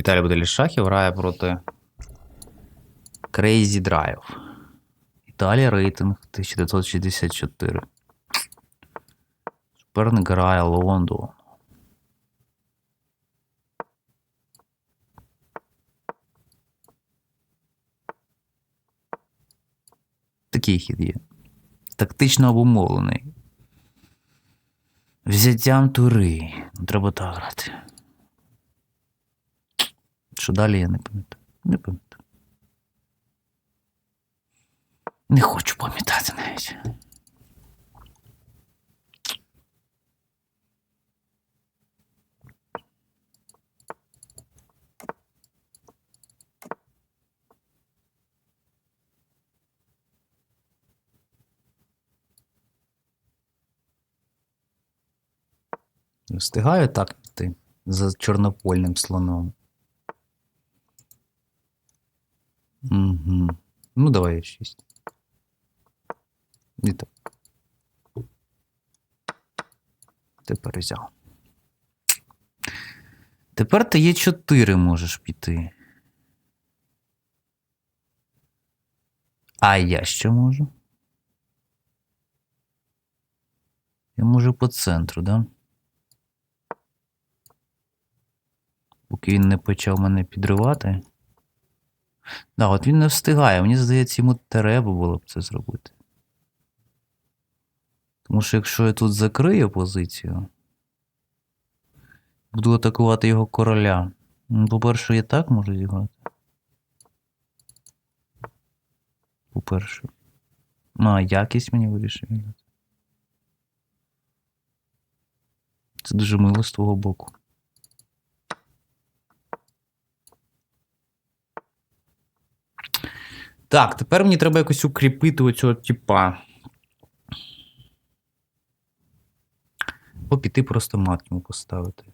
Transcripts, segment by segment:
Віталій Буделі Шахів грає проти Crazy Drive. Італія рейтинг 1964. Суперник грає Лондон. Такий хід є. Тактично обумовлений. Взяттям тури. Треба так грати. Що далі я не пам'ятаю. Не пам'ятаю. Не хочу пам'ятати навіть. Встигаю так піти за чорнопольним слоном. Угу. Ну, давай я шість. І так. Тепер взяв. Тепер ти є 4 можеш піти. А я що можу? Я можу по центру, да? Поки він не почав мене підривати. Да, от він не встигає. Мені здається, йому треба було б це зробити. Тому що якщо я тут закрию позицію, буду атакувати його короля. Ну, По-перше, я так можу зіграти. По-перше. Ну, а якість мені вирішив. Це дуже мило з твого боку. Так, тепер мені треба якось укріпити оцього типа. Або піти просто мат йому поставити.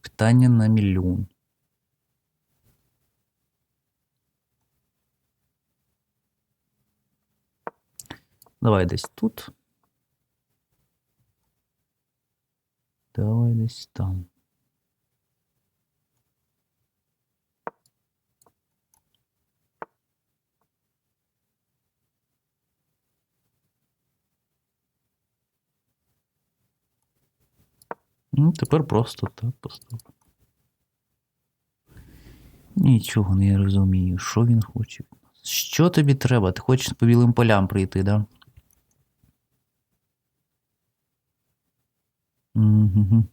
Питання на мільйон. Давай десь тут. Давай десь там. Ну, тепер просто так поступ. Нічого не розумію, що він хоче. Що тобі треба? Ти хочеш по білим полям прийти, да? Мгм.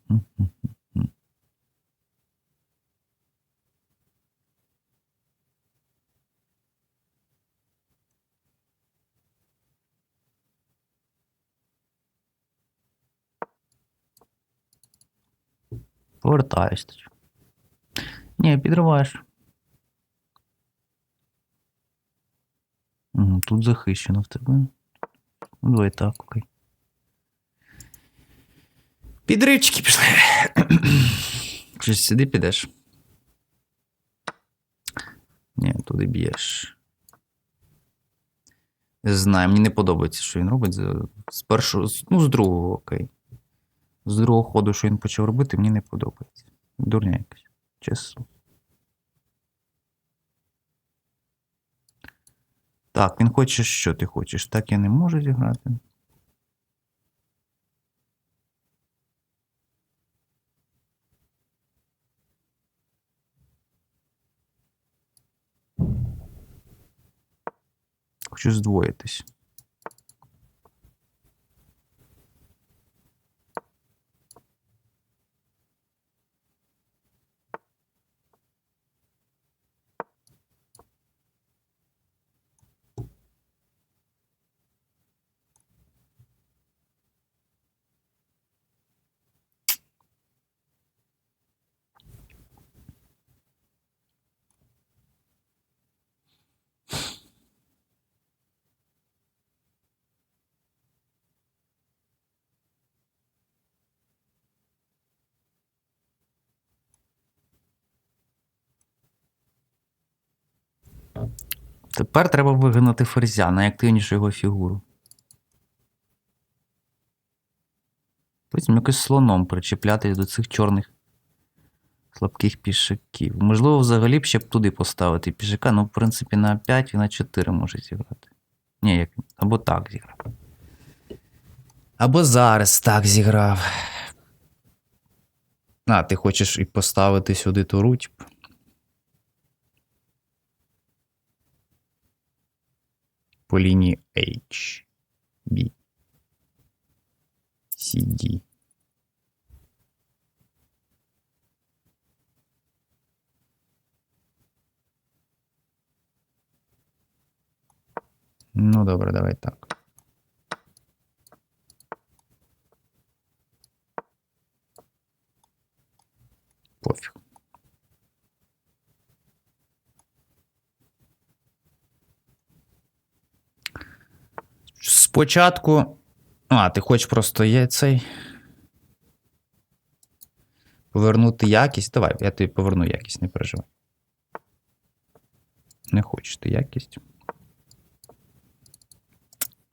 Повертаюсь. Ні, підриваєш. Тут захищено в тебе. Ну, давай так, окей. Підривчики пішли. Щось сюди підеш. Ні, туди б'єш. Не знаю, мені не подобається, що він робить. З першого, ну, з другого, окей. З другого ходу, що він почав робити, мені не подобається. Дурня якась. Чесно. Так, він хоче, що ти хочеш. Так я не можу зіграти. Хочу здвоїтись. Тепер треба вигнати ферзя, найактивнішу його фігуру. Потім якось слоном причіплятись до цих чорних слабких пішаків. Можливо, взагалі б ще б туди поставити пішака, ну, в принципі, на 5 і на 4 може зіграти. Ні, як... або так зіграв. Або зараз так зіграв. А, ти хочеш і поставити сюди ту руть. По лінії H, B, C, D. Ну, добре, давай так. Спочатку. А, ти хочеш просто є цей. Повернути якість. Давай, я тобі поверну якість, не переживай. Не хочеш ти якість.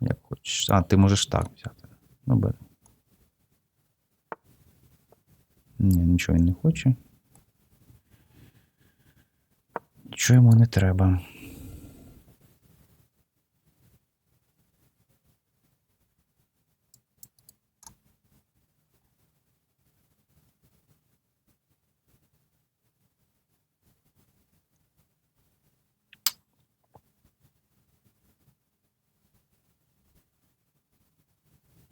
Як хочеш. А, ти можеш так взяти. Ну, бери. Ні, нічого він не хоче. Нічого йому не треба.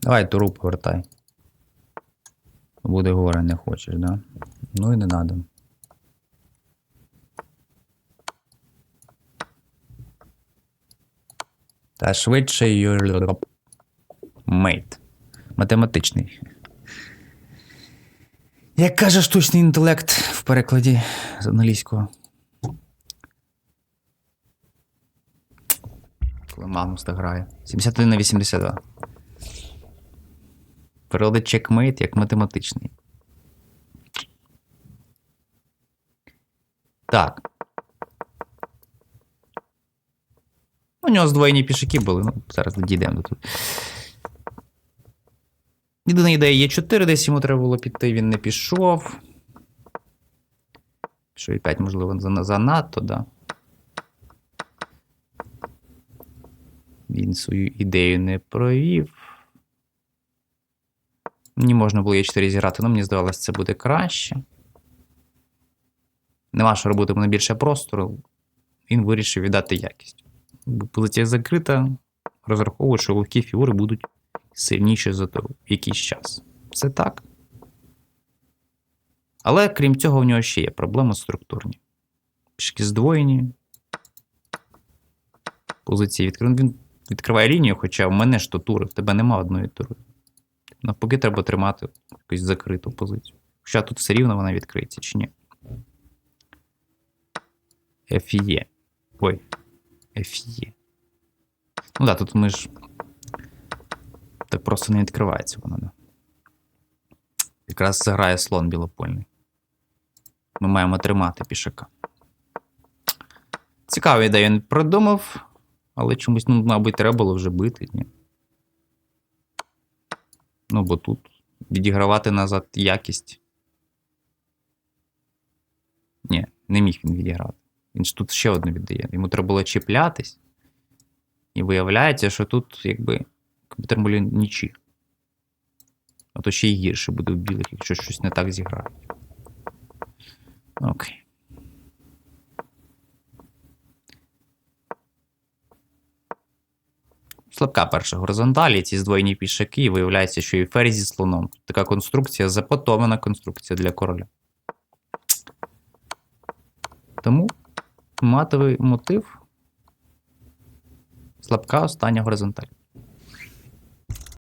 Давай туру повертай. Буде горе, не хочеш, да? Ну і не надо. Та швидше your mate. Математичний. Як каже штучний інтелект в перекладі з англійського. Коли Магнус грає. 71 на 82. Переводить чекмейт як математичний. Так. У нього здвоєні пішаки були, ну, зараз дійдемо до тут. Єдина ідея є 4, десь йому треба було піти, він не пішов. Пішов і 5, можливо, занадто, да. Він свою ідею не провів. Мені можна було Е4 зіграти, але мені здавалося, це буде краще. Нема що робити, мене більше простору. Він вирішив віддати якість. Позиція закрита, розраховує, що легкі фігури будуть сильніші за то в якийсь час. Це так. Але крім цього, в нього ще є проблеми структурні. Пішки здвоєні. Позиції відкриті. Він відкриває лінію, хоча в мене ж то тури, в тебе нема одної тури. Навпаки, треба тримати якусь закриту позицію. Хоча тут все рівно вона відкриється, чи ні? FE. Ой. FE. Ну так, тут ми ж. Так просто не відкривається воно, да. Якраз заграє слон білопольний. Ми маємо тримати пішака. Цікаву ідею він придумав, але чомусь, ну, мабуть, треба було вже бити. Ні. Ну, бо тут відігравати назад якість. Ні, не міг він відіграти. Він ж тут ще одну віддає. Йому треба було чіплятись. І виявляється, що тут, якби, комп'ютер молі нічі. А то ще й гірше буде в білих, якщо щось не так зіграють. Окей. Слабка перша горизонталі, ці здвоєні пішаки, і виявляється, що і ферзь зі слоном. Така конструкція запотомана конструкція для короля. Тому матовий мотив. Слабка остання горизонталь.